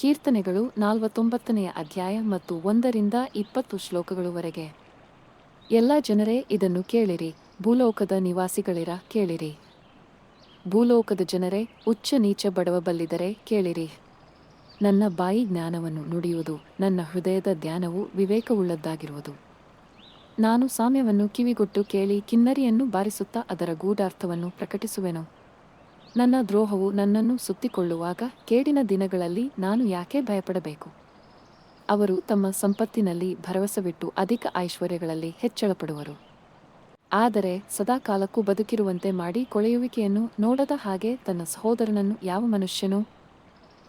ಕೀರ್ತನೆಗಳು ನಾಲ್ವತ್ತೊಂಬತ್ತನೆಯ ಅಧ್ಯಾಯ ಮತ್ತು ಒಂದರಿಂದ ಇಪ್ಪತ್ತು ಶ್ಲೋಕಗಳವರೆಗೆ. ಎಲ್ಲ ಜನರೇ ಇದನ್ನು ಕೇಳಿರಿ, ಭೂಲೋಕದ ನಿವಾಸಿಗಳಿರ ಕೇಳಿರಿ. ಭೂಲೋಕದ ಜನರೇ, ಉಚ್ಚ ನೀಚ ಬಡವ ಬಲ್ಲಿದರೆ ಕೇಳಿರಿ. ನನ್ನ ಬಾಯಿ ಜ್ಞಾನವನ್ನು ನುಡಿಯುವುದು, ನನ್ನ ಹೃದಯದ ಧ್ಯಾನವು ವಿವೇಕವುಳ್ಳದ್ದಾಗಿರುವುದು. ನಾನು ಸಾಮ್ಯವನ್ನು ಕಿವಿಗೊಟ್ಟು ಕೇಳಿ ಕಿನ್ನರಿಯನ್ನು ಬಾರಿಸುತ್ತಾ ಅದರ ಗೂಢಾರ್ಥವನ್ನು ಪ್ರಕಟಿಸುವೆನು. ನನ್ನ ದ್ರೋಹವು ನನ್ನನ್ನು ಸುತ್ತಿಕೊಳ್ಳುವಾಗ ಕೇಡಿನ ದಿನಗಳಲ್ಲಿ ನಾನು ಯಾಕೆ ಭಯಪಡಬೇಕು? ಅವರು ತಮ್ಮ ಸಂಪತ್ತಿನಲ್ಲಿ ಭರವಸವಿಟ್ಟು ಅಧಿಕ ಐಶ್ವರ್ಯಗಳಲ್ಲಿ ಹೆಚ್ಚಳಪಡುವರು. ಆದರೆ ಸದಾಕಾಲಕ್ಕೂ ಬದುಕಿರುವಂತೆ ಮಾಡಿ ಕೊಳೆಯುವಿಕೆಯನ್ನು ನೋಡದ ಹಾಗೆ ತನ್ನ ಸಹೋದರನನ್ನು ಯಾವ ಮನುಷ್ಯನು?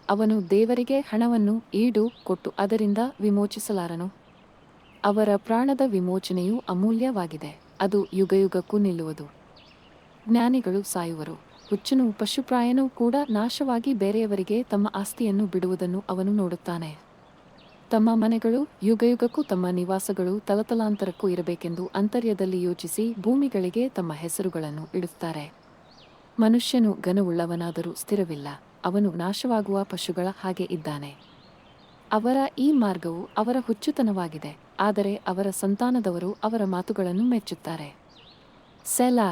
ಅವನು ದೇವರಿಗೆ ಹಣವನ್ನು ಈಡು ಕೊಟ್ಟು ಅದರಿಂದ ವಿಮೋಚಿಸಲಾರನು? ಅವರ ಪ್ರಾಣದ ವಿಮೋಚನೆಯು ಅಮೂಲ್ಯವಾಗಿದೆ. ಅದು ಯುಗಯುಗಕ್ಕೂ ನಿಲ್ಲುವುದು. ಜ್ಞಾನಿಗಳು ಸಾಯುವರು. ಹುಚ್ಚನು ಪಶುಪ್ರಾಯನೂ ಕೂಡ ನಾಶವಾಗಿ ಬೇರೆಯವರಿಗೆ ತಮ್ಮ ಆಸ್ತಿಯನ್ನು ಬಿಡುವುದನ್ನು ಅವನು ನೋಡುತ್ತಾನೆ. ತಮ್ಮ ಮನೆಗಳು, ಯುಗಯುಗಕ್ಕೂ ತಮ್ಮ ನಿವಾಸಗಳು ತಲತಲಾಂತರಕ್ಕೂ ಇರಬೇಕೆಂದು ಅಂತರ್ಯದಲ್ಲಿ ಯೋಚಿಸಿ ಭೂಮಿಗಳಿಗೆ ತಮ್ಮ ಹೆಸರುಗಳನ್ನು ಇಡುತ್ತಾರೆ. ಮನುಷ್ಯನು ಘನವುಳ್ಳವನಾದರೂ ಸ್ಥಿರವಿಲ್ಲ, ಅವನು ನಾಶವಾಗುವ ಪಶುಗಳ ಹಾಗೆ ಇದ್ದಾನೆ. ಅವರ ಈ ಮಾರ್ಗವು ಅವರ ಹುಚ್ಚುತನವಾಗಿದೆ, ಆದರೆ ಅವರ ಸಂತಾನದವರು ಅವರ ಮಾತುಗಳನ್ನು ಮೆಚ್ಚುತ್ತಾರೆ. ಸೆಲಾ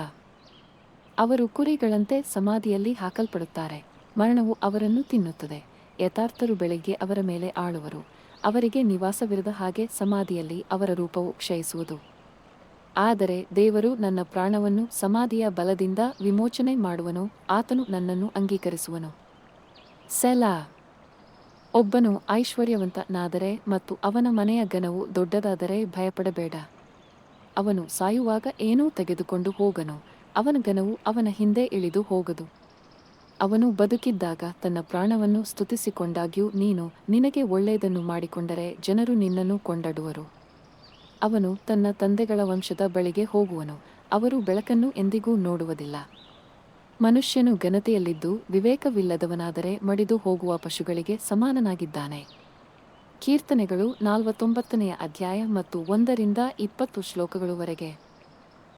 ಅವರು ಕುರಿಗಳಂತೆ ಸಮಾಧಿಯಲ್ಲಿ ಹಾಕಲ್ಪಡುತ್ತಾರೆ. ಮರಣವು ಅವರನ್ನು ತಿನ್ನುತ್ತದೆ. ಯಥಾರ್ಥರು ಬೆಳಗ್ಗೆ ಅವರ ಮೇಲೆ ಆಳುವರು. ಅವರಿಗೆ ನಿವಾಸವಿರದ ಹಾಗೆ ಸಮಾಧಿಯಲ್ಲಿ ಅವರ ರೂಪವು ಕ್ಷಯಿಸುವುದು. ಆದರೆ ದೇವರು ನನ್ನ ಪ್ರಾಣವನ್ನು ಸಮಾಧಿಯ ಬಲದಿಂದ ವಿಮೋಚನೆ ಮಾಡುವನು, ಆತನು ನನ್ನನ್ನು ಅಂಗೀಕರಿಸುವನು. ಸೆಲಾ. ಒಬ್ಬನು ಐಶ್ವರ್ಯವಂತನಾದರೆ ಮತ್ತು ಅವನ ಮನೆಯ ಘನವು ದೊಡ್ಡದಾದರೆ ಭಯಪಡಬೇಡ. ಅವನು ಸಾಯುವಾಗ ಏನೂ ತೆಗೆದುಕೊಂಡು ಹೋಗನು. ಅವನ ಘನವು ಅವನ ಹಿಂದೆ ಇಳಿದು ಹೋಗದು. ಅವನು ಬದುಕಿದ್ದಾಗ ತನ್ನ ಪ್ರಾಣವನ್ನು ಸ್ತುತಿಸಿಕೊಂಡಾಗ್ಯೂ ನೀನು ನಿನಗೆ ಒಳ್ಳೆಯದನ್ನು ಮಾಡಿಕೊಂಡರೆ ಜನರು ನಿನ್ನನ್ನು ಕೊಂಡಾಡುವರು. ಅವನು ತನ್ನ ತಂದೆಗಳ ವಂಶದ ಬಳಿಗೆ ಹೋಗುವನು, ಅವರು ಬೆಳಕನ್ನು ಎಂದಿಗೂ ನೋಡುವುದಿಲ್ಲ. ಮನುಷ್ಯನು ಘನತೆಯಲ್ಲಿದ್ದು ವಿವೇಕವಿಲ್ಲದವನಾದರೆ ಮಡಿದು ಹೋಗುವ ಪಶುಗಳಿಗೆ ಸಮಾನನಾಗಿದ್ದಾನೆ. ಕೀರ್ತನೆಗಳು ನಾಲ್ವತ್ತೊಂಬತ್ತನೆಯ ಅಧ್ಯಾಯ ಮತ್ತು ಒಂದರಿಂದ ಇಪ್ಪತ್ತು ಶ್ಲೋಕಗಳುವರೆಗೆ